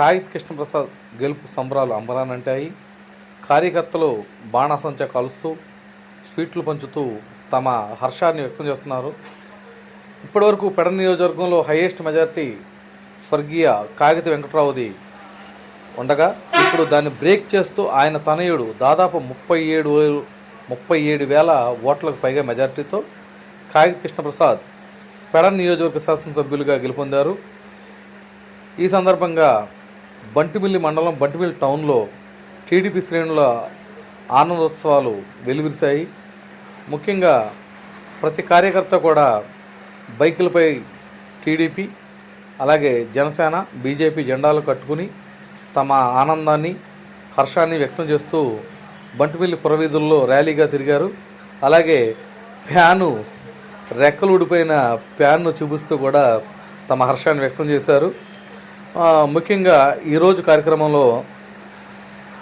కాగిత్ కృష్ణప్రసాద్ గెలుపు సంబరాలు అంబరానంటాయి కార్యకర్తలు బాణాసంచా కాలుస్తూ స్వీట్లు పంచుతూ తమ హర్షాన్ని వ్యక్తం చేస్తున్నారు. ఇప్పటివరకు పెడ నియోజకవర్గంలో హైయెస్ట్ మెజారిటీ స్వర్గీయ కాగిత వెంకట్రావుది ఉండగా ఇప్పుడు దాన్ని బ్రేక్ చేస్తూ ఆయన తనయుడు దాదాపు ముప్పై ఏడు ముప్పై ఏడు వేల ఓట్లకు పైగా మెజార్టీతో కాగిత కృష్ణప్రసాద్ పెడ నియోజకవర్గ శాసనసభ్యులుగా గెలుపొందారు. ఈ సందర్భంగా బంటిమిల్లి మండలం బంటిమిల్లి టౌన్లో టీడీపీ శ్రేణుల ఆనందోత్సవాలు వెలువరిశాయి. ముఖ్యంగా ప్రతి కార్యకర్త కూడా బైకులపై టీడీపీ అలాగే జనసేన బీజేపీ జెండాలు కట్టుకుని తమ ఆనందాన్ని హర్షాన్ని వ్యక్తం చేస్తూ బంటిమిల్లి పురవీధుల్లో ర్యాలీగా తిరిగారు. అలాగే ఫ్యాను రెక్కలు ఊడిపోయిన ఫ్యాన్ను చూపిస్తూ కూడా తమ హర్షాన్ని వ్యక్తం చేశారు. ముఖ్యంగా ఈరోజు కార్యక్రమంలో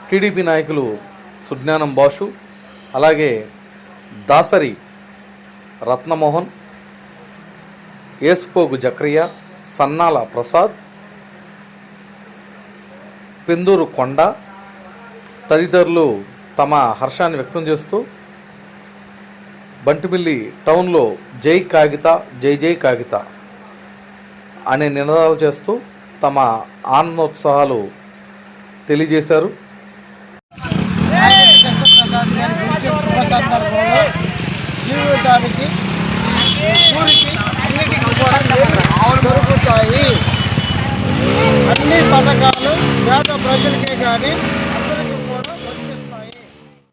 టీడీపీ నాయకులు సుజ్ఞానం బాషు అలాగే దాసరి రత్నమోహన్ ఏసుపోగు జక్రియ సన్నాల ప్రసాద్ పెందూరు కొండ తదితరులు తమ హర్షాన్ని వ్యక్తం చేస్తూ బంటిమిల్లి టౌన్లో జై కాగిత జై జై కాగిత అనే నినాదాలు చేస్తూ తమ ఆనందోత్సాహాలు తెలియజేశారు. జీవితానికి కూడా దొరుకుతాయి. అన్ని పథకాలు పేద ప్రజలకే కానీ